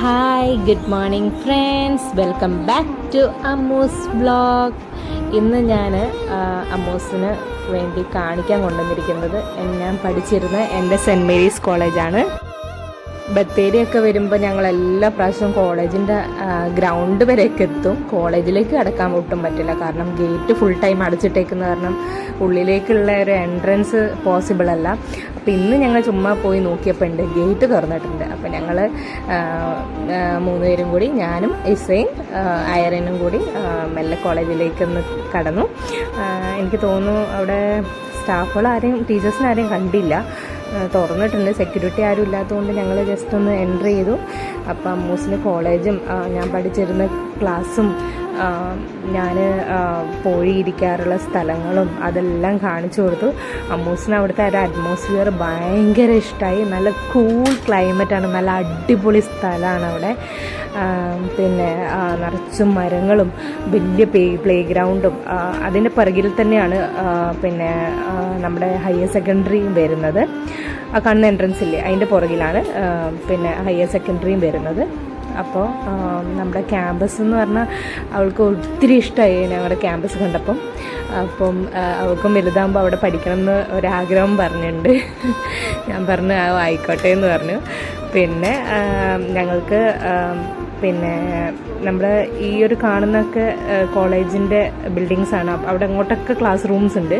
Hi good morning friends welcome back to Ammu's vlog ഇന്ന് ഞാൻ അമ്മൂസിന് വേണ്ടി കാണിക്കാൻ കൊണ്ടുവന്നിരിക്കുന്നത് ഞാൻ പഠിച്ചിരുന്ന എന്റെ സെന്റ് മേരീസ് കോളേജാണ്. ബത്തേരിയൊക്കെ വരുമ്പോൾ ഞങ്ങൾ എല്ലാ പ്രാവശ്യവും കോളേജിന്റെ ഗ്രൗണ്ട് വരെയൊക്കെ എത്തും. കോളേജിലേക്ക് കടക്കാൻ ഒട്ടും പറ്റില്ല. കാരണം ഗേറ്റ് ഫുൾ ടൈം അടച്ചിട്ടേക്കുന്ന കാരണം ഉള്ളിലേക്കുള്ള ഒരു എൻട്രൻസ് പോസിബിൾ അല്ല. അപ്പോൾ ഇന്ന് ഞങ്ങൾ ചുമ്മാ പോയി നോക്കിയപ്പോൾ ഉണ്ട്. ഗേറ്റ് തുറന്നിട്ടുണ്ട്. അപ്പോൾ ഞങ്ങൾ മൂന്നുപേരും കൂടി ഞാനും ഇസയും അയറിനും കൂടി മെല്ലെ കോളേജിലേക്ക് ഒന്ന് കടന്നു എനിക്ക് തോന്നുന്നു അവിടെ സ്റ്റാഫുകൾ ആരെയും ടീച്ചേഴ്സിനെ ആരെയും കണ്ടില്ല. തുറന്നിട്ടുണ്ട്. സെക്യൂരിറ്റി ആരും ഇല്ലാത്തതുകൊണ്ട് ഞങ്ങൾ ജസ്റ്റ് ഒന്ന് എന്റർ ചെയ്തു. അപ്പം അമ്മൂസിന് കോളേജും ഞാൻ പഠിച്ചിരുന്ന ക്ലാസ്സും ഞാൻ പോയിരിക്കാറുള്ള സ്ഥലങ്ങളും അതെല്ലാം കാണിച്ചു കൊടുത്തു. അമ്മൂസിന് അവിടുത്തെ ഒരു അറ്റ്മോസ്ഫിയർ ഭയങ്കര ഇഷ്ടമായി നല്ല കൂൾ ക്ലൈമറ്റാണ് നല്ല അടിപൊളി സ്ഥലമാണ് അവിടെ പിന്നെ നിറച്ചും മരങ്ങളും വലിയ പ്ലേ പ്ലേ ഗ്രൗണ്ടും അതിന്റെ പിറകിൽ തന്നെയാണ് പിന്നെ നമ്മുടെ ഹയർ സെക്കൻഡറിയും വരുന്നത്. ആ കണ്ണ് എൻട്രൻസ് ഇല്ലേ? അതിന്റെ പുറകിലാണ് പിന്നെ ഹയർ സെക്കൻഡറിയും വരുന്നത്. അപ്പോൾ നമ്മുടെ ക്യാമ്പസ് എന്ന് പറഞ്ഞാൽ അവൾക്ക് ഒത്തിരി ഇഷ്ടമായി ഞങ്ങളുടെ ക്യാമ്പസ് കണ്ടപ്പം. അപ്പം അവൾക്കും വലുതാകുമ്പോൾ അവിടെ പഠിക്കണം എന്ന് ഒരാഗ്രഹം പറഞ്ഞിട്ടുണ്ട് ഞാൻ പറഞ്ഞു ആ ആയിക്കോട്ടെ എന്ന് പറഞ്ഞു. പിന്നെ ഞങ്ങൾക്ക് പിന്നെ നമ്മുടെ ഈ ഒരു കാണുന്നൊക്കെ കോളേജിന്റെ ബിൽഡിങ്സ് ആണ്. അവിടെ അങ്ങോട്ടൊക്കെ ക്ലാസ് റൂംസ് ഉണ്ട്.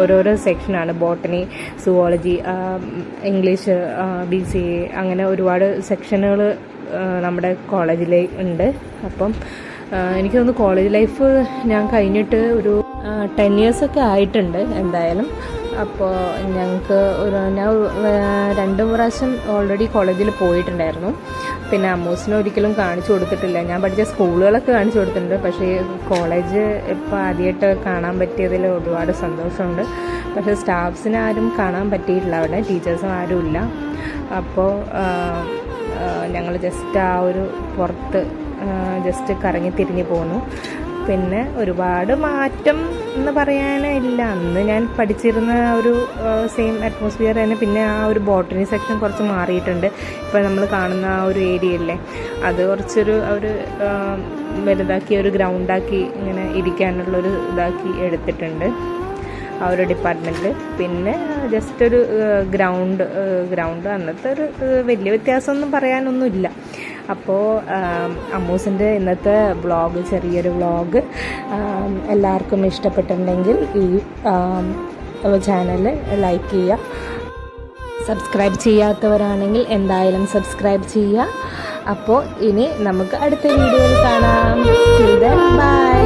ഓരോരോ സെക്ഷനാണ് botany zoology English B C അങ്ങനെ ഒരുപാട് സെക്ഷനുകൾ നമ്മുടെ കോളേജിൽ ഉണ്ട്. അപ്പം എനിക്ക് തോന്നുന്നു കോളേജ് ലൈഫ് ഞാൻ കഴിഞ്ഞിട്ട് ഒരു ടെൻ ഇയേഴ്സൊക്കെ ആയിട്ടുണ്ട് എന്തായാലും. അപ്പോൾ ഞങ്ങൾക്ക് ഒരു ഞാൻ രണ്ട് പ്രാവശ്യം ഓൾറെഡി കോളേജിൽ പോയിട്ടുണ്ടായിരുന്നു. പിന്നെ അമ്മൂസിനെ ഒരിക്കലും കാണിച്ചു കൊടുത്തിട്ടില്ല. ഞാൻ പഠിച്ച സ്കൂളുകളൊക്കെ കാണിച്ചു കൊടുത്തിട്ടുണ്ട്. പക്ഷേ കോളേജ് ഇപ്പോൾ ആദ്യമായിട്ട് കാണാൻ പറ്റിയതിൽ ഒരുപാട് സന്തോഷമുണ്ട്. പക്ഷേ സ്റ്റാഫ്സിനെ ആരും കാണാൻ പറ്റിയിട്ടില്ല. അവിടെ ടീച്ചേഴ്സും ആരുമില്ല. അപ്പോൾ ഞങ്ങൾ ജസ്റ്റ് ആ ഒരു പുറത്ത് ജസ്റ്റ് കറങ്ങി തിരിഞ്ഞ് പോന്നു. പിന്നെ ഒരുപാട് മാറ്റം എന്ന് പറയാനില്ല അന്ന് ഞാൻ പഠിച്ചിരുന്ന ഒരു സെയിം അറ്റ്മോസ്ഫിയർ തന്നെ. പിന്നെ ആ ഒരു ബോട്ടണി സെക്ഷൻ കുറച്ച് മാറിയിട്ടുണ്ട്. ഇപ്പോൾ നമ്മൾ കാണുന്ന ആ ഒരു ഏരിയ അല്ലേ അത് കുറച്ചൊരു ഒരു വലുതാക്കി ഒരു ഗ്രൗണ്ടാക്കി ഇങ്ങനെ ഇരിക്കാനുള്ളൊരു ഇതാക്കി എടുത്തിട്ടുണ്ട്. ആ ഒരു ഡിപ്പാർട്ട്മെന്റിൽ പിന്നെ ജസ്റ്റ് ഒരു ഗ്രൗണ്ട് ഗ്രൗണ്ട് അന്നത്തെ ഒരു വലിയ വ്യത്യാസമൊന്നും പറയാനൊന്നുമില്ല. അപ്പോൾ അമ്മൂസിന്റെ ഇന്നത്തെ വ്ളോഗ് ചെറിയൊരു വ്ളോഗ് എല്ലാവർക്കും ഇഷ്ടപ്പെട്ടിട്ടുണ്ടെങ്കിൽ ഈ ചാനൽ ലൈക്ക് ചെയ്യുക. സബ്സ്ക്രൈബ് ചെയ്യാത്തവരാണെങ്കിൽ എന്തായാലും സബ്സ്ക്രൈബ് ചെയ്യുക. അപ്പോൾ ഇനി നമുക്ക് അടുത്ത വീഡിയോയിൽ കാണാം. ബൈ